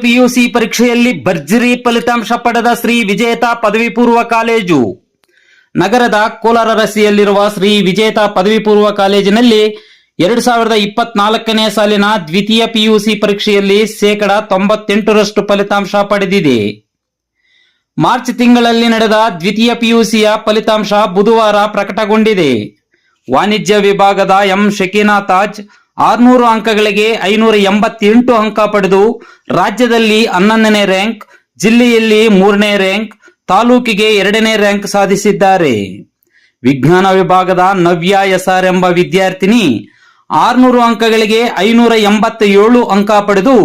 PUC ಪರೀಕ್ಷೆಯಲ್ಲಿ ಭರ್ಜರಿ ಫಲಿತಾಂಶ ಪಡೆದ ಶ್ರೀ ವಿಜೇತ ಪದವಿ ಪೂರ್ವ ಕಾಲೇಜು. ನಗರದ ಕೋಲಾರ ರಸ್ತೆಯಲ್ಲಿರುವ ಶ್ರೀ ವಿಜೇತ ಪದವಿ ಪೂರ್ವ ಕಾಲೇಜಿನಲ್ಲಿ ಎರಡು ಸಾವಿರದ ಇಪ್ಪತ್ನಾಲ್ಕನೇ ಸಾಲಿನ ದ್ವಿತೀಯ ಪಿಯುಸಿ ಪರೀಕ್ಷೆಯಲ್ಲಿ ಶೇಕಡ ತೊಂಬತ್ತೆಂಟರಷ್ಟು ಫಲಿತಾಂಶ ಪಡೆದಿದೆ. ಮಾರ್ಚ್ ತಿಂಗಳಲ್ಲಿ ನಡೆದ ದ್ವಿತೀಯ ಪಿಯುಸಿಯ ಫಲಿತಾಂಶ ಬುಧವಾರ ಪ್ರಕಟಗೊಂಡಿದೆ. ವಾಣಿಜ್ಯ ವಿಭಾಗದ ಎಂ ಶಕೀನಾ ತಾಜ್ ಆರ್ನೂರು ಅಂಕಗಳಿಗೆ ಐನೂರ ಎಂಬತ್ತೆಂಟು ಅಂಕ ಪಡೆದು ರಾಜ್ಯದಲ್ಲಿ ಹನ್ನೊಂದನೇ ರ್ಯಾಂಕ್, ಜಿಲ್ಲೆಯಲ್ಲಿ ಮೂರನೇ ರ್ಯಾಂಕ್, ತಾಲೂಕಿಗೆ ಎರಡನೇ ರ್ಯಾಂಕ್ ಸಾಧಿಸಿದ್ದಾರೆ. ವಿಜ್ಞಾನ ವಿಭಾಗದ ನವ್ಯ ಎಸ್ಆರ್ ಎಂಬ ವಿದ್ಯಾರ್ಥಿನಿ ಆರ್ನೂರು ಅಂಕಗಳಿಗೆ ಐನೂರ ಎಂಬತ್ತ ಏಳು ಅಂಕ ಪಡೆದು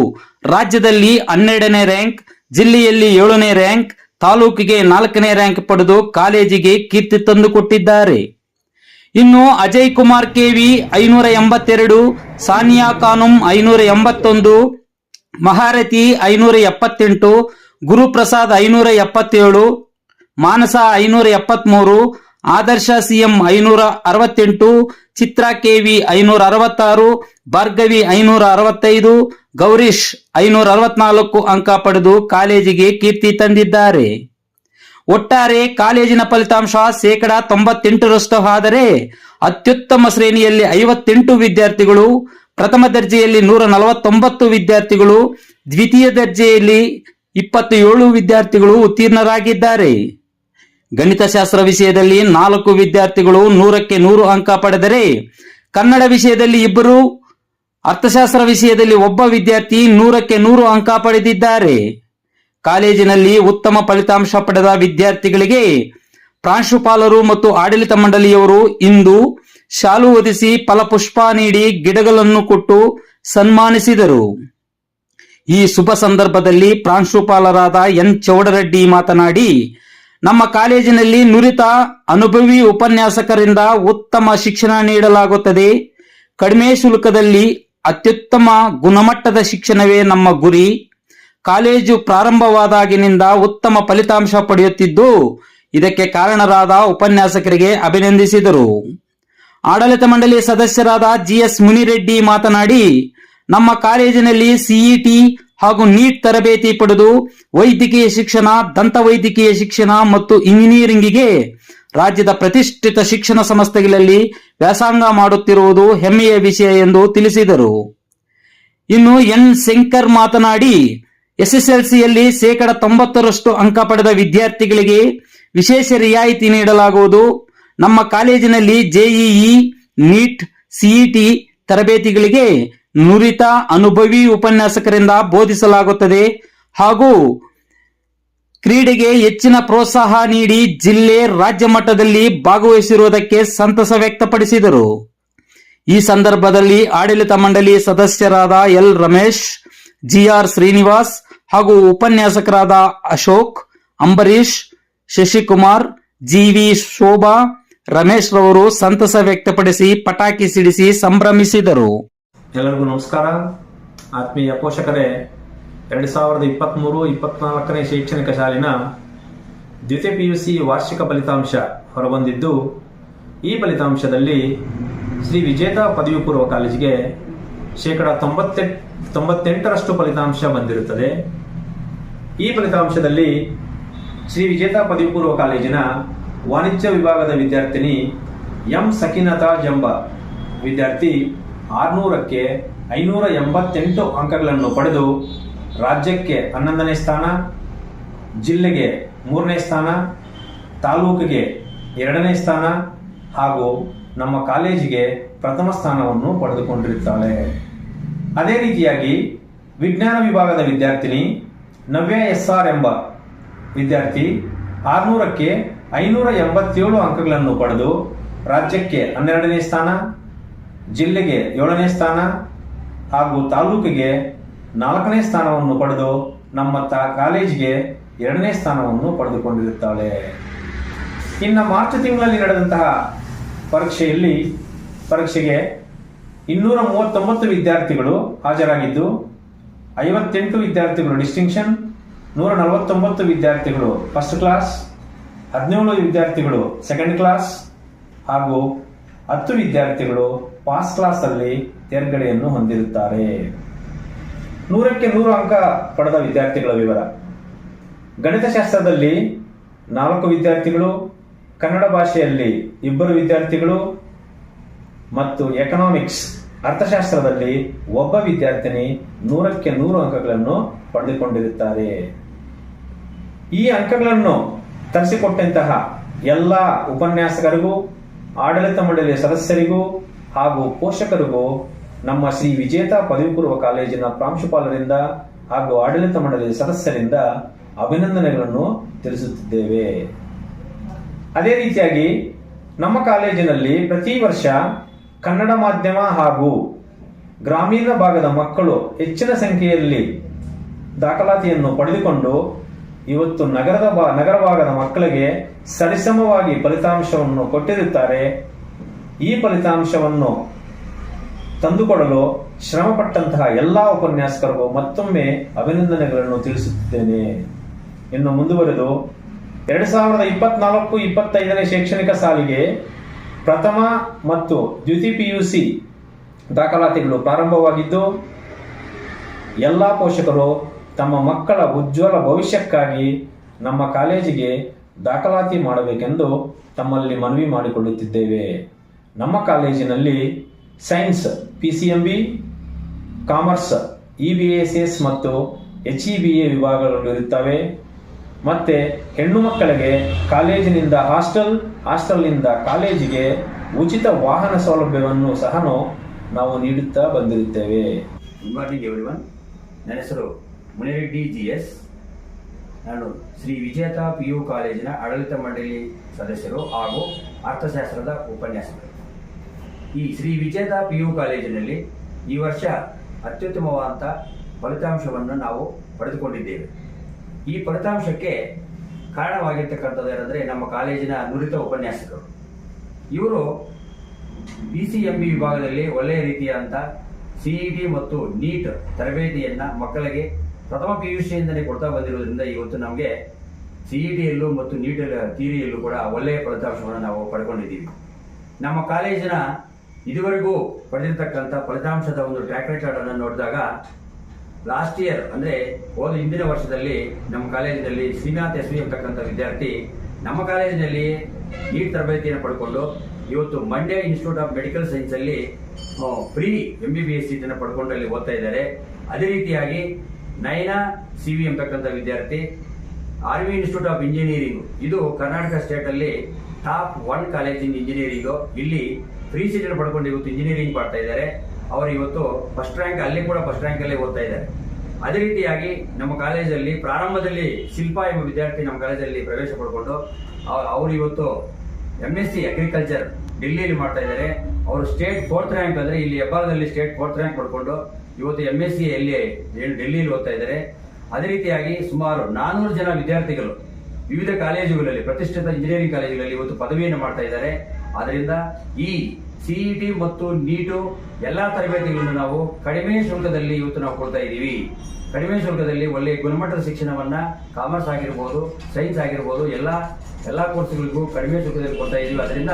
ರಾಜ್ಯದಲ್ಲಿ ಹನ್ನೆರಡನೇ ರ್ಯಾಂಕ್, ಜಿಲ್ಲೆಯಲ್ಲಿ ಏಳನೇ ರ್ಯಾಂಕ್, ತಾಲೂಕಿಗೆ ನಾಲ್ಕನೇ ರ್ಯಾಂಕ್ ಪಡೆದು ಕಾಲೇಜಿಗೆ ಕೀರ್ತಿ ತಂದುಕೊಟ್ಟಿದ್ದಾರೆ. ಇನ್ನು ಅಜಯ್ ಕುಮಾರ್ ಕೆವಿ ಐನೂರ ಎಂಬತ್ತೆರಡು, ಸಾನಿಯಾ ಖಾನುಂ ಐನೂರ ಎಂಬತ್ತೊಂದು, ಮಹಾರಥಿ ಐನೂರ ಎಪ್ಪತ್ತೆಂಟು, ಗುರುಪ್ರಸಾದ್ ಐನೂರ ಎಪ್ಪತ್ತೇಳು, ಮಾನಸ ಐನೂರ ಎಪ್ಪತ್ಮೂರು, ಆದರ್ಶ ಸಿಎಂ ಐನೂರ ಅರವತ್ತೆಂಟು, ಚಿತ್ರಾ ಕೆವಿ ಐನೂರ ಅರವತ್ತಾರು, ಭಾರ್ಗವಿ ಐನೂರ ಅರವತ್ತೈದು, ಗೌರೀಶ್ ಐನೂರ ಅರವತ್ನಾಲ್ಕು ಅಂಕ ಪಡೆದು ಕಾಲೇಜಿಗೆ ಕೀರ್ತಿ ತಂದಿದ್ದಾರೆ. ಒಟ್ಟಾರೆ ಕಾಲೇಜಿನ ಫಲಿತಾಂಶ ಶೇಕಡಾ ತೊಂಬತ್ತೆಂಟರಷ್ಟು ಆದರೆ ಅತ್ಯುತ್ತಮ ಶ್ರೇಣಿಯಲ್ಲಿ ಐವತ್ತೆಂಟು ವಿದ್ಯಾರ್ಥಿಗಳು, ಪ್ರಥಮ ದರ್ಜೆಯಲ್ಲಿ ನೂರ ನಲವತ್ತೊಂಬತ್ತು ವಿದ್ಯಾರ್ಥಿಗಳು, ದ್ವಿತೀಯ ದರ್ಜೆಯಲ್ಲಿ ಇಪ್ಪತ್ತು ಏಳು ವಿದ್ಯಾರ್ಥಿಗಳು ಉತ್ತೀರ್ಣರಾಗಿದ್ದಾರೆ. ಗಣಿತಶಾಸ್ತ್ರ ವಿಷಯದಲ್ಲಿ ನಾಲ್ಕು ವಿದ್ಯಾರ್ಥಿಗಳು ನೂರಕ್ಕೆ ನೂರು ಅಂಕ ಪಡೆದರೆ ಕನ್ನಡ ವಿಷಯದಲ್ಲಿ ಇಬ್ಬರು, ಅರ್ಥಶಾಸ್ತ್ರ ವಿಷಯದಲ್ಲಿ ಒಬ್ಬ ವಿದ್ಯಾರ್ಥಿ ನೂರಕ್ಕೆ ನೂರು ಅಂಕ ಪಡೆದಿದ್ದಾರೆ. ಕಾಲೇಜಿನಲ್ಲಿ ಉತ್ತಮ ಫಲಿತಾಂಶ ಪಡೆದ ವಿದ್ಯಾರ್ಥಿಗಳಿಗೆ ಪ್ರಾಂಶುಪಾಲರು ಮತ್ತು ಆಡಳಿತ ಮಂಡಳಿಯವರು ಇಂದು ಶಾಲು ಒದಿಸಿ ಫಲಪುಷ್ಪ ನೀಡಿ ಗಿಡಗಳನ್ನು ಕೊಟ್ಟು ಸನ್ಮಾನಿಸಿದರು. ಈ ಶುಭ ಸಂದರ್ಭದಲ್ಲಿ ಪ್ರಾಂಶುಪಾಲರಾದ ಎನ್. ಚೌಡರೆಡ್ಡಿ ಮಾತನಾಡಿ, ನಮ್ಮ ಕಾಲೇಜಿನಲ್ಲಿ ನುರಿತ, ಅನುಭವಿ ಉಪನ್ಯಾಸಕರಿಂದ ಉತ್ತಮ ಶಿಕ್ಷಣ ನೀಡಲಾಗುತ್ತದೆ. ಕಡಿಮೆ ಶುಲ್ಕದಲ್ಲಿ ಅತ್ಯುತ್ತಮ ಗುಣಮಟ್ಟದ ಶಿಕ್ಷಣವೇ ನಮ್ಮ ಗುರಿ. ಕಾಲೇಜು ಪ್ರಾರಂಭವಾದಾಗಿನಿಂದ ಉತ್ತಮ ಫಲಿತಾಂಶ ಪಡೆಯುತ್ತಿದ್ದು, ಇದಕ್ಕೆ ಕಾರಣರಾದ ಉಪನ್ಯಾಸಕರಿಗೆ ಅಭಿನಂದಿಸಿದರು. ಆಡಳಿತ ಮಂಡಳಿ ಸದಸ್ಯರಾದ ಜಿಎಸ್ ಮುನಿರೆಡ್ಡಿ ಮಾತನಾಡಿ, ನಮ್ಮ ಕಾಲೇಜಿನಲ್ಲಿ ಸಿಇಟಿ ಹಾಗೂ ನೀಟ್ ತರಬೇತಿ ಪಡೆದು ವೈದ್ಯಕೀಯ ಶಿಕ್ಷಣ ದಂತ ವೈದ್ಯಕೀಯ ಶಿಕ್ಷಣ ಮತ್ತು ಇಂಜಿನಿಯರಿಂಗಿಗೆ ರಾಜ್ಯದ ಪ್ರತಿಷ್ಠಿತ ಶಿಕ್ಷಣ ಸಂಸ್ಥೆಗಳಲ್ಲಿ ವ್ಯಾಸಂಗ ಮಾಡುತ್ತಿರುವುದು ಹೆಮ್ಮೆಯ ವಿಷಯ ಎಂದು ತಿಳಿಸಿದರು. ಇನ್ನು ಎನ್. ಶಂಕರ್ ಮಾತನಾಡಿ ಎಸ್ಎಸ್ಎಲ್ಸಿಯಲ್ಲಿ ಶೇಕಡ ತೊಂಬತ್ತರಷ್ಟು ಅಂಕ ಪಡೆದ ವಿದ್ಯಾರ್ಥಿಗಳಿಗೆ ವಿಶೇಷ ರಿಯಾಯಿತಿ ನೀಡಲಾಗುವುದು. ನಮ್ಮ ಕಾಲೇಜಿನಲ್ಲಿ ಜೆಇಇ ನೀಟ್ ಸಿಇಟಿ ತರಬೇತಿಗಳಿಗೆ ನುರಿತ, ಅನುಭವಿ ಉಪನ್ಯಾಸಕರಿಂದ ಬೋಧಿಸಲಾಗುತ್ತದೆ. ಹಾಗೂ ಕ್ರೀಡೆಗೆ ಹೆಚ್ಚಿನ ಪ್ರೋತ್ಸಾಹ ನೀಡಿ ಜಿಲ್ಲೆ ರಾಜ್ಯ ಮಟ್ಟದಲ್ಲಿ ಭಾಗವಹಿಸಿರುವುದಕ್ಕೆ ಸಂತಸ ವ್ಯಕ್ತಪಡಿಸಿದರು. ಈ ಸಂದರ್ಭದಲ್ಲಿ ಆಡಳಿತ ಮಂಡಳಿ ಸದಸ್ಯರಾದ ಎಲ್ ರಮೇಶ್ ಜಿಆರ್ ಶ್ರೀನಿವಾಸ್ ಹಾಗೂ ಉಪನ್ಯಾಸಕರಾದ ಅಶೋಕ್ ಅಂಬರೀಶ್ ಶಶಿಕುಮಾರ್, ಜಿವಿ ಶೋಭಾ, ರಮೇಶ್ ರವರು ಸಂತಸ ವ್ಯಕ್ತಪಡಿಸಿ ಪಟಾಕಿ ಸಿಡಿಸಿ ಸಂಭ್ರಮಿಸಿದರು. ಎಲ್ಲರಿಗೂ ನಮಸ್ಕಾರ. ಆತ್ಮೀಯ ಪೋಷಕರೇ, ಎರಡು ಸಾವಿರದ ಇಪ್ಪತ್ತ್ಮೂರು ಇಪ್ಪತ್ನಾಲ್ಕನೇ ಶೈಕ್ಷಣಿಕ ಸಾಲಿನ ದ್ವಿತೀಯ ಪಿ ಯು ಸಿ ವಾರ್ಷಿಕ ಫಲಿತಾಂಶ ಹೊರಬಂದಿದ್ದು, ಈ ಫಲಿತಾಂಶದಲ್ಲಿ ಶ್ರೀ ವಿಜೇತ ಪದವಿ ಪೂರ್ವ ಕಾಲೇಜಿಗೆ ಶೇಕಡ ತೊಂಬತ್ತೆಂಟು ತೊಂಬತ್ತೆಂಟರಷ್ಟು ಫಲಿತಾಂಶ ಬಂದಿರುತ್ತದೆ. ಈ ಫಲಿತಾಂಶದಲ್ಲಿ ಶ್ರೀ ವಿಜೇತ ಪದವಿ ಪೂರ್ವ ಕಾಲೇಜಿನ ವಾಣಿಜ್ಯ ವಿಭಾಗದ ವಿದ್ಯಾರ್ಥಿನಿ ಎಂ ಸಕಿನತಾ ಜಂಬ. ವಿದ್ಯಾರ್ಥಿ ಆರುನೂರಕ್ಕೆ ಐನೂರ ಎಂಬತ್ತೆಂಟು ಅಂಕಗಳನ್ನು ಪಡೆದು ರಾಜ್ಯಕ್ಕೆ ಹನ್ನೊಂದನೇ ಸ್ಥಾನ, ಜಿಲ್ಲೆಗೆ ಮೂರನೇ ಸ್ಥಾನ, ತಾಲೂಕಿಗೆ ಎರಡನೇ ಸ್ಥಾನ ಹಾಗೂ ನಮ್ಮ ಕಾಲೇಜಿಗೆ ಪ್ರಥಮ ಸ್ಥಾನವನ್ನು ಪಡೆದುಕೊಂಡಿರುತ್ತಾಳೆ. ಅದೇ ರೀತಿಯಾಗಿ ವಿಜ್ಞಾನ ವಿಭಾಗದ ವಿದ್ಯಾರ್ಥಿನಿ ನವ್ಯ ಎಸ್ ಆರ್ ಎಂಬ ವಿದ್ಯಾರ್ಥಿ ಆರುನೂರಕ್ಕೆ ಐನೂರ ಎಂಬತ್ತೇಳು ಅಂಕಗಳನ್ನು ಪಡೆದು ರಾಜ್ಯಕ್ಕೆ ಹನ್ನೆರಡನೇ ಸ್ಥಾನ, ಜಿಲ್ಲೆಗೆ ಏಳನೇ ಸ್ಥಾನ ಹಾಗೂ ತಾಲೂಕಿಗೆ ನಾಲ್ಕನೇ ಸ್ಥಾನವನ್ನು ಪಡೆದು ನಮ್ಮ ತ ಕಾಲೇಜಿಗೆ ಎರಡನೇ ಸ್ಥಾನವನ್ನು ಪಡೆದುಕೊಂಡಿರುತ್ತಾಳೆ. ಇನ್ನು ಮಾರ್ಚ್ ತಿಂಗಳಲ್ಲಿ ನಡೆದಂತಹ ಪರೀಕ್ಷೆಯಲ್ಲಿ, ಪರೀಕ್ಷೆಗೆ ಇನ್ನೂರ ಮೂವತ್ತೊಂಬತ್ತು ವಿದ್ಯಾರ್ಥಿಗಳು ಹಾಜರಾಗಿದ್ದು, ಐವತ್ತೆಂಟು ವಿದ್ಯಾರ್ಥಿಗಳು ಡಿಸ್ಟಿಂಕ್ಷನ್ ನೂರ ನಲವತ್ತೊಂಬತ್ತು ವಿದ್ಯಾರ್ಥಿಗಳು ಫಸ್ಟ್ ಕ್ಲಾಸ್ ಹದಿನೇಳು ವಿದ್ಯಾರ್ಥಿಗಳು ಸೆಕೆಂಡ್ ಕ್ಲಾಸ್ ಹಾಗೂ ಹತ್ತು ವಿದ್ಯಾರ್ಥಿಗಳು ಪಾಸ್ ಕ್ಲಾಸ್ ಅಲ್ಲಿ ತೇರ್ಗಡೆಯನ್ನು ಹೊಂದಿರುತ್ತಾರೆ. ನೂರಕ್ಕೆ ನೂರು ಅಂಕ ಪಡೆದ ವಿದ್ಯಾರ್ಥಿಗಳ ವಿವರ. ಗಣಿತಶಾಸ್ತ್ರದಲ್ಲಿ ನಾಲ್ಕು ವಿದ್ಯಾರ್ಥಿಗಳು, ಕನ್ನಡ ಭಾಷೆಯಲ್ಲಿ ಇಬ್ಬರು ವಿದ್ಯಾರ್ಥಿಗಳು ಮತ್ತು ಎಕನಾಮಿಕ್ಸ್ ಅರ್ಥಶಾಸ್ತ್ರದಲ್ಲಿ ಒಬ್ಬ ವಿದ್ಯಾರ್ಥಿನಿ ನೂರಕ್ಕೆ ನೂರು ಅಂಕಗಳನ್ನು ಪಡೆದುಕೊಂಡಿರುತ್ತಾರೆ. ಈ ಅಂಕಗಳನ್ನು ತರಿಸಿಕೊಟ್ಟಂತಹ ಎಲ್ಲ ಉಪನ್ಯಾಸಕರಿಗೂ, ಆಡಳಿತ ಮಂಡಳಿಯ ಸದಸ್ಯರಿಗೂ ಹಾಗೂ ಪೋಷಕರಿಗೂ ನಮ್ಮ ಶ್ರೀ ವಿಜೇತ ಪದವಿ ಪೂರ್ವ ಕಾಲೇಜಿನ ಪ್ರಾಂಶುಪಾಲರಿಂದ ಹಾಗೂ ಆಡಳಿತ ಮಂಡಳಿಯ ಸದಸ್ಯರಿಂದ ಅಭಿನಂದನೆಗಳನ್ನು ತಿಳಿಸುತ್ತಿದ್ದೇವೆ. ಅದೇ ರೀತಿಯಾಗಿ ನಮ್ಮ ಕಾಲೇಜಿನಲ್ಲಿ ಪ್ರತಿ ವರ್ಷ ಕನ್ನಡ ಮಾಧ್ಯಮ ಹಾಗೂ ಗ್ರಾಮೀಣ ಭಾಗದ ಮಕ್ಕಳು ಹೆಚ್ಚಿನ ಸಂಖ್ಯೆಯಲ್ಲಿ ದಾಖಲಾತಿಯನ್ನು ಪಡೆದುಕೊಂಡು ಇವತ್ತು ನಗರದ ಭಾ ನಗರ ಭಾಗದ ಮಕ್ಕಳಿಗೆ ಸರಿಸಮವಾಗಿ ಫಲಿತಾಂಶವನ್ನು ಕೊಟ್ಟಿರುತ್ತಾರೆ. ಈ ಫಲಿತಾಂಶವನ್ನು ತಂದುಕೊಡಲು ಶ್ರಮಪಟ್ಟಂತಹ ಎಲ್ಲಾ ಉಪನ್ಯಾಸಕರಿಗೂ ಮತ್ತೊಮ್ಮೆ ಅಭಿನಂದನೆಗಳನ್ನು ತಿಳಿಸುತ್ತಿದ್ದೇನೆ. ಇನ್ನು ಮುಂದುವರೆದು ಎರಡ್ ಸಾವಿರದ ಇಪ್ಪತ್ನಾಲ್ಕು ಇಪ್ಪತ್ತೈದನೇ ಶೈಕ್ಷಣಿಕ ಸಾಲಿಗೆ ಪ್ರಥಮ ಮತ್ತು ದ್ವಿತೀಯ ಸಿ ದಾಖಲಾತಿಗಳು ಪ್ರಾರಂಭವಾಗಿದ್ದು, ಎಲ್ಲ ಪೋಷಕರು ತಮ್ಮ ಮಕ್ಕಳ ಉಜ್ವಲ ಭವಿಷ್ಯಕ್ಕಾಗಿ ನಮ್ಮ ಕಾಲೇಜಿಗೆ ದಾಖಲಾತಿ ಮಾಡಬೇಕೆಂದು ತಮ್ಮಲ್ಲಿ ಮನವಿ ಮಾಡಿಕೊಳ್ಳುತ್ತಿದ್ದೇವೆ. ನಮ್ಮ ಕಾಲೇಜಿನಲ್ಲಿ science P C M B commerce, E B S S ಮತ್ತು ಎಚ್ ಇ ಬಿ ಎ ವಿಭಾಗಗಳು ಇರುತ್ತವೆ. ಮತ್ತೆ ಹೆಣ್ಣು ಮಕ್ಕಳಿಗೆ ಕಾಲೇಜಿನಿಂದ ಹಾಸ್ಟೆಲ್, ಹಾಸ್ಟೆಲ್ನಿಂದ ಕಾಲೇಜಿಗೆ ಉಚಿತ ವಾಹನ ಸೌಲಭ್ಯವನ್ನು ಸಹ ನಾವು ನೀಡುತ್ತಾ ಬಂದಿರುತ್ತೇವೆ. ಗುಡ್ ಮಾರ್ನಿಂಗ್ ಎವ್ರಿವನ್ ನನ್ನ ಹೆಸರು ಮುನಿರೆಡ್ಡಿ ಜಿ ಎಸ್ ನಾನು ಶ್ರೀ ವಿಜೇತ ಪಿ ಯು ಕಾಲೇಜಿನ ಆಡಳಿತ ಮಂಡಳಿ ಸದಸ್ಯರು ಹಾಗೂ ಅರ್ಥಶಾಸ್ತ್ರದ ಉಪನ್ಯಾಸಕರು. ಈ ಶ್ರೀ ವಿಜೇತ ಪಿ ಯು ಕಾಲೇಜಿನಲ್ಲಿ ಈ ವರ್ಷ ಅತ್ಯುತ್ತಮವಾದಂಥ ಫಲಿತಾಂಶವನ್ನು ನಾವು ಪಡೆದುಕೊಂಡಿದ್ದೇವೆ. ಈ ಫಲಿತಾಂಶಕ್ಕೆ ಕಾರಣವಾಗಿರ್ತಕ್ಕಂಥದ್ದು ಏನಂದರೆ ನಮ್ಮ ಕಾಲೇಜಿನ ನುರಿತ ಉಪನ್ಯಾಸಕರು. ಇವರು ಬಿ ಸಿ ಎಂ ಬಿ ವಿಭಾಗದಲ್ಲಿ ಒಳ್ಳೆಯ ರೀತಿಯಾದಂಥ ಸಿಇಟಿ ಮತ್ತು ನೀಟ್ ತರಬೇತಿಯನ್ನ ಮಕ್ಕಳಿಗೆ ಪ್ರಥಮ ಪಿ ಯು ಸಿಯಿಂದಲೇ ಕೊಡ್ತಾ ಬಂದಿರೋದ್ರಿಂದ ಇವತ್ತು ನಮಗೆ ಸಿಇಟಿಯಲ್ಲೂ ಮತ್ತು ನೀಟ್ ಥಿಯರಿಯಲ್ಲೂ ಕೂಡ ಒಳ್ಳೆಯ ಫಲಿತಾಂಶವನ್ನು ನಾವು ಪಡ್ಕೊಂಡಿದ್ದೀವಿ. ನಮ್ಮ ಕಾಲೇಜಿನ ಇದುವರೆಗೂ ಪಡೆದಿರತಕ್ಕಂಥ ಫಲಿತಾಂಶದ ಒಂದು ಟ್ರ್ಯಾಕ್ ರೆಕಾರ್ಡನ್ನು ನೋಡಿದಾಗ ಲಾಸ್ಟ್ ಇಯರ್ ಅಂದ್ರೆ ಹೋದ ಹಿಂದಿನ ವರ್ಷದಲ್ಲಿ, ನಮ್ಮ ಕಾಲೇಜಿನಲ್ಲಿ ಶ್ರೀನಾಥ್ ಎಸ್ ವಿ ಅಂತಕ್ಕಂಥ ವಿದ್ಯಾರ್ಥಿ, ನಮ್ಮ ಕಾಲೇಜಿನಲ್ಲಿ ನೀಟ್ ತರಬೇತಿಯನ್ನು ಪಡ್ಕೊಂಡು, ಇವತ್ತು Mandya institute of medical science ಅಲ್ಲಿ free M B B S ಸೀಟನ್ನು ಪಡ್ಕೊಂಡು ಅಲ್ಲಿ ಓದ್ತಾ ಇದ್ದಾರೆ. ಅದೇ ರೀತಿಯಾಗಿ, ನಯನಾ ಸಿ ವಿ ಅಂತಕ್ಕಂಥ ವಿದ್ಯಾರ್ಥಿ ಆರ್ಮಿ ಇನ್ಸ್ಟಿಟ್ಯೂಟ್ ಆಫ್ ಇಂಜಿನಿಯರಿಂಗ್ ಇದು ಕರ್ನಾಟಕ ಸ್ಟೇಟ್ ಅಲ್ಲಿ top one college in engineering ಇಲ್ಲಿ ಫ್ರೀ ಸೀಟನ್ನು ಪಡ್ಕೊಂಡು ಇವತ್ತು ಇಂಜಿನಿಯರಿಂಗ್ ಮಾಡ್ತಾ ಇದ್ದಾರೆ. ಅವರು ಇವತ್ತು ಫಸ್ಟ್ ರ್ಯಾಂಕ್ ಅಲ್ಲಿ ಕೂಡ ಫಸ್ಟ್ ರ್ಯಾಂಕ್ ಅಲ್ಲಿ ಓದ್ತಾ ಇದ್ದಾರೆ. ಅದೇ ರೀತಿಯಾಗಿ ನಮ್ಮ ಕಾಲೇಜಲ್ಲಿ ಪ್ರಾರಂಭದಲ್ಲಿ ಶಿಲ್ಪ ಎಂಬ ವಿದ್ಯಾರ್ಥಿ ನಮ್ಮ ಕಾಲೇಜಲ್ಲಿ ಪ್ರವೇಶ ಪಡ್ಕೊಂಡು ಅವ್- ಅವರು ಇವತ್ತು ಎಂ ಎಸ್ ಸಿ ಅಗ್ರಿಕಲ್ಚರ್ ಡೆಲ್ಲಿಯಲ್ಲಿ ಮಾಡ್ತಾ ಇದ್ದಾರೆ. ಅವರು ಸ್ಟೇಟ್ ಫೋರ್ತ್ ರ್ಯಾಂಕ್ ಅಂದರೆ ಇಲ್ಲಿ ಹೆಬ್ಬಾಳದಲ್ಲಿ ಸ್ಟೇಟ್ ಫೋರ್ತ್ ರ್ಯಾಂಕ್ ಪಡ್ಕೊಂಡು ಇವತ್ತು ಎಂ ಎಸ್ ಸಿ ಎಲ್ಲಿ ಡೆಲ್ಲಿಯಲ್ಲಿ ಓದ್ತಾ ಇದ್ದಾರೆ. ಅದೇ ರೀತಿಯಾಗಿ ಸುಮಾರು ನಾನ್ನೂರು ಜನ ವಿದ್ಯಾರ್ಥಿಗಳು ವಿವಿಧ ಕಾಲೇಜುಗಳಲ್ಲಿ, ಪ್ರತಿಷ್ಠಿತ ಇಂಜಿನಿಯರಿಂಗ್ ಕಾಲೇಜುಗಳಲ್ಲಿ ಇವತ್ತು ಪದವಿಯನ್ನು ಮಾಡ್ತಾ ಇದ್ದಾರೆ. ಆದ್ದರಿಂದ ಈ ಸಿಇಟಿ ಮತ್ತು ನೀಟು ಎಲ್ಲಾ ತರಬೇತಿಗಳನ್ನು ನಾವು ಕಡಿಮೆ ಶುಲ್ಕದಲ್ಲಿ ಇವತ್ತು ನಾವು ಕೊಡ್ತಾ ಇದ್ದೀವಿ. ಕಡಿಮೆ ಶುಲ್ಕದಲ್ಲಿ ಒಳ್ಳೆಯ ಗುಣಮಟ್ಟದ ಶಿಕ್ಷಣವನ್ನ ಕಾಮರ್ಸ್ ಆಗಿರ್ಬೋದು ಸೈನ್ಸ್ ಆಗಿರ್ಬೋದು, ಎಲ್ಲ ಎಲ್ಲ ಕೋರ್ಸ್ಗಳಿಗೂ ಕಡಿಮೆ ಶುಲ್ಕದಲ್ಲಿ ಕೊಡ್ತಾ ಇದ್ದೀವಿ. ಅದರಿಂದ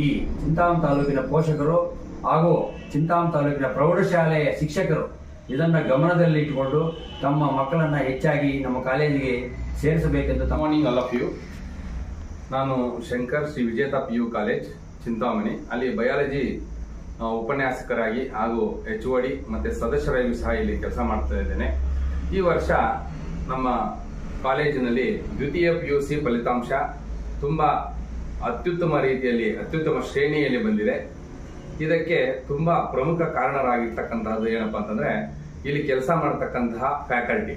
ಈ ಚಿಂತಾಮ್ ತಾಲೂಕಿನ ಪೋಷಕರು ಹಾಗೂ ಚಿಂತಾಮ್ ತಾಲೂಕಿನ ಪ್ರೌಢಶಾಲೆಯ ಶಿಕ್ಷಕರು ಇದನ್ನು ಗಮನದಲ್ಲಿ ಇಟ್ಟುಕೊಂಡು ತಮ್ಮ ಮಕ್ಕಳನ್ನ ಹೆಚ್ಚಾಗಿ ನಮ್ಮ ಕಾಲೇಜಿಗೆ ಸೇರಿಸಬೇಕೆಂದು ಮಾರ್ನಿಂಗ್ ಆಲ್ ಆಫ್ ಯು ನಾನು Shankar Shri Vijetha P U college. Chintamani. ಅಲ್ಲಿ ಬಯಾಲಜಿ ಉಪನ್ಯಾಸಕರಾಗಿ ಹಾಗೂ ಎಚ್ ಒ ಡಿ ಮತ್ತು ಸದಸ್ಯರಾಗಿಯೂ ಸಹ ಇಲ್ಲಿ ಕೆಲಸ ಮಾಡ್ತಾ ಇದ್ದೇನೆ. ಈ ವರ್ಷ ನಮ್ಮ ಕಾಲೇಜಿನಲ್ಲಿ ದ್ವಿತೀಯ ಪಿ ಯು ಸಿ ಫಲಿತಾಂಶ ತುಂಬ ಅತ್ಯುತ್ತಮ ರೀತಿಯಲ್ಲಿ, ಅತ್ಯುತ್ತಮ ಶ್ರೇಣಿಯಲ್ಲಿ ಬಂದಿದೆ. ಇದಕ್ಕೆ ತುಂಬ ಪ್ರಮುಖ ಕಾರಣರಾಗಿರ್ತಕ್ಕಂಥದ್ದು ಏನಪ್ಪ ಅಂತಂದರೆ, ಇಲ್ಲಿ ಕೆಲಸ ಮಾಡತಕ್ಕಂತಹ ಫ್ಯಾಕಲ್ಟಿ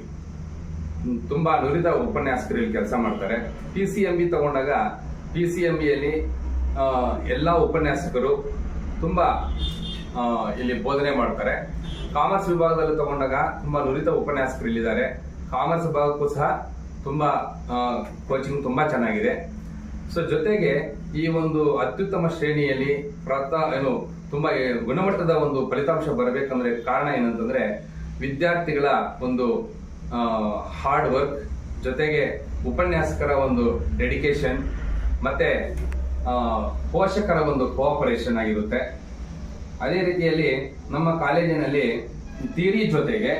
ತುಂಬಾ ನುರಿತ ಉಪನ್ಯಾಸಕರು ಇಲ್ಲಿ ಕೆಲಸ ಮಾಡ್ತಾರೆ. ಪಿ ಸಿ ಎಂ ಬಿ ತಗೊಂಡಾಗ ಪಿ ಸಿ ಎಂ ಬಿಯಲ್ಲಿ ಎಲ್ಲ ಉಪನ್ಯಾಸಕರು ತುಂಬಾ ಇಲ್ಲಿ ಬೋಧನೆ ಮಾಡ್ತಾರೆ. ಕಾಮರ್ಸ್ ವಿಭಾಗದಲ್ಲಿ ತಗೊಂಡಾಗ ತುಂಬಾ ನುರಿತ ಉಪನ್ಯಾಸಕರು ಇಲ್ಲಿದ್ದಾರೆ. ಕಾಮರ್ಸ್ ವಿಭಾಗಕ್ಕೂ ಸಹ ತುಂಬಾ ಕೋಚಿಂಗ್ ತುಂಬಾ ಚೆನ್ನಾಗಿದೆ. ಸೊ ಜೊತೆಗೆ ಈ ಒಂದು ಅತ್ಯುತ್ತಮ ಶ್ರೇಣಿಯಲ್ಲಿ ಪ್ರತ ಏನು, ತುಂಬಾ ಗುಣಮಟ್ಟದ ಒಂದು ಫಲಿತಾಂಶ ಬರಬೇಕಂದ್ರೆ ಕಾರಣ ಏನಂತಂದ್ರೆ ವಿದ್ಯಾರ್ಥಿಗಳ ಒಂದು ಹಾರ್ಡ್ ವರ್ಕ್ ಜೊತೆಗೆ ಉಪನ್ಯಾಸಕರ ಒಂದು ಡೆಡಿಕೇಶನ್ ಮತ್ತೆ ಪೋಷಕರ ಒಂದು ಕೋಆಪರೇಷನ್ ಆಗಿರುತ್ತೆ. ಅದೇ ರೀತಿಯಲ್ಲಿ ನಮ್ಮ ಕಾಲೇಜಿನಲ್ಲಿ ಥಿಯರಿ ಜೊತೆಗೆ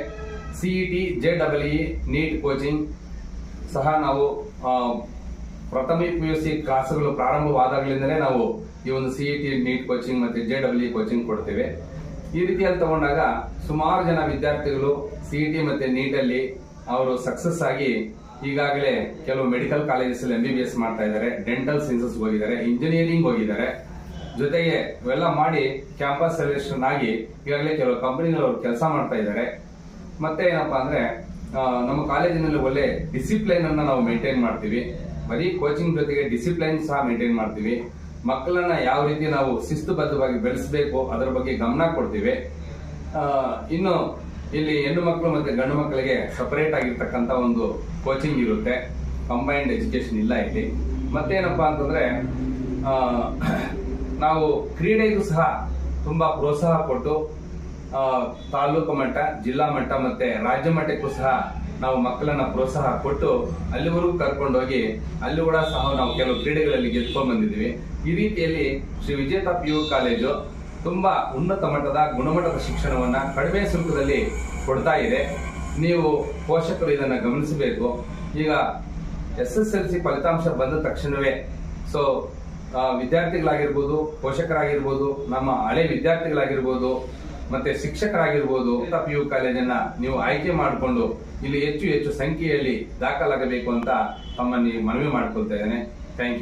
C E T J double E NEET coaching ಸಹ ನಾವು ಪ್ರಥಮ ಪಿ ಯು ಸಿ ಕ್ಲಾಸ್ಗಳು ಪ್ರಾರಂಭವಾದಾಗಲಿಂದಲೇ ನಾವು ಈ ಒಂದು C E T NEET coaching ಮತ್ತು ಜೆ ಡಬ್ಲ್ಯೂ ಕೋಚಿಂಗ್ ಕೊಡ್ತೇವೆ. ಈ ರೀತಿಯಲ್ಲಿ ತಗೊಂಡಾಗ ಸುಮಾರು ಜನ ವಿದ್ಯಾರ್ಥಿಗಳು ಸಿ ಇ ಟಿ ಮತ್ತು ನೀಟಲ್ಲಿ ಅವರು ಸಕ್ಸಸ್ ಆಗಿ ಈಗಾಗಲೇ ಕೆಲವು medical colleges M B B S ಮಾಡ್ತಾ ಇದ್ದಾರೆ ಡೆಂಟಲ್ ಸೈನ್ಸಸ್ ಹೋಗಿದ್ದಾರೆ ಇಂಜಿನಿಯರಿಂಗ್ ಹೋಗಿದ್ದಾರೆ. ಜೊತೆಗೆ ಇವೆಲ್ಲ ಮಾಡಿ ಕ್ಯಾಂಪಸ್ ಸೆಲೆಕ್ಷನ್ ಆಗಿ ಈಗಾಗಲೇ ಕೆಲವು ಕಂಪನಿಗಳು ಕೆಲಸ ಮಾಡ್ತಾ ಇದ್ದಾರೆ. ಮತ್ತೆ ಏನಪ್ಪಾ ಅಂದ್ರೆ ನಮ್ಮ ಕಾಲೇಜಿನಲ್ಲಿ ಒಳ್ಳೆ ಡಿಸಿಪ್ಲೈನ್ ಅನ್ನ ನಾವು ಮೇಂಟೈನ್ ಮಾಡ್ತೀವಿ. ಬರೀ ಕೋಚಿಂಗ್ ಜೊತೆಗೆ ಡಿಸಿಪ್ಲೈನ್ ಸಹ ಮೇಂಟೈನ್ ಮಾಡ್ತೀವಿ. ಮಕ್ಕಳನ್ನ ಯಾವ ರೀತಿ ನಾವು ಶಿಸ್ತುಬದ್ಧವಾಗಿ ಬೆಳೆಸಬೇಕು, ಅದರ ಬಗ್ಗೆ ಗಮನ ಕೊಡ್ತೀವಿ. ಇನ್ನು ಇಲ್ಲಿ ಹೆಣ್ಣು ಮಕ್ಕಳು ಮತ್ತೆ ಗಂಡು ಮಕ್ಕಳಿಗೆ ಸಪರೇಟ್ ಆಗಿರ್ತಕ್ಕಂತ ಒಂದು ಕೋಚಿಂಗ್ ಇರುತ್ತೆ. ಕಂಬೈನ್ಡ್ ಎಜುಕೇಶನ್ ಇಲ್ಲ ಇಲ್ಲಿ. ಮತ್ತೇನಪ್ಪಾ ಅಂತಂದ್ರೆ ನಾವು ಕ್ರೀಡೆಗೂ ಸಹ ತುಂಬಾ ಪ್ರೋತ್ಸಾಹ ಕೊಟ್ಟು ತಾಲೂಕು ಮಟ್ಟ, ಜಿಲ್ಲಾ ಮಟ್ಟ ಮತ್ತೆ ರಾಜ್ಯ ಮಟ್ಟಕ್ಕೂ ಸಹ ನಾವು ಮಕ್ಕಳನ್ನ ಪ್ರೋತ್ಸಾಹ ಕೊಟ್ಟು ಅಲ್ಲಿವರೆಗೂ ಕರ್ಕೊಂಡೋಗಿ ಅಲ್ಲಿ ಕೂಡ ಸಹ ನಾವು ಕೆಲವು ಕ್ರೀಡೆಗಳಲ್ಲಿ ಗೆದ್ಕೊಂಡು ಬಂದಿದ್ದೀವಿ. ಈ ರೀತಿಯಲ್ಲಿ ಶ್ರೀ ವಿಜೇತ ಪಿ ಯು ಕಾಲೇಜು ತುಂಬಾ ಉನ್ನತ ಮಟ್ಟದ ಗುಣಮಟ್ಟದ ಶಿಕ್ಷಣವನ್ನ ಕಡಿಮೆ ಶುಲ್ಕದಲ್ಲಿ ಕೊಡ್ತಾ ಇದೆ. ನೀವು ಪೋಷಕರು ಇದನ್ನ ಗಮನಿಸಬೇಕು. ಈಗ ಎಸ್ ಎಸ್ ಎಲ್ ಸಿ ಫಲಿತಾಂಶ ಬಂದ ತಕ್ಷಣವೇ, ಸೊ ವಿದ್ಯಾರ್ಥಿಗಳಾಗಿರ್ಬೋದು, ಪೋಷಕರಾಗಿರ್ಬೋದು, ನಮ್ಮ ಹಳೆ ವಿದ್ಯಾರ್ಥಿಗಳಾಗಿರ್ಬೋದು, ಮತ್ತೆ ಶಿಕ್ಷಕರಾಗಿರ್ಬೋದು ಪಿ ಯು ಕಾಲೇಜನ್ನ ನೀವು ಆಯ್ಕೆ ಮಾಡಿಕೊಂಡು ಇಲ್ಲಿ ಹೆಚ್ಚು ಹೆಚ್ಚು ಸಂಖ್ಯೆಯಲ್ಲಿ ದಾಖಲಾಗಬೇಕು ಅಂತ ತಮ್ಮಲ್ಲಿ ಮನವಿ ಮಾಡ್ಕೊಳ್ತಾ ಇದ್ದೇನೆ. Thank you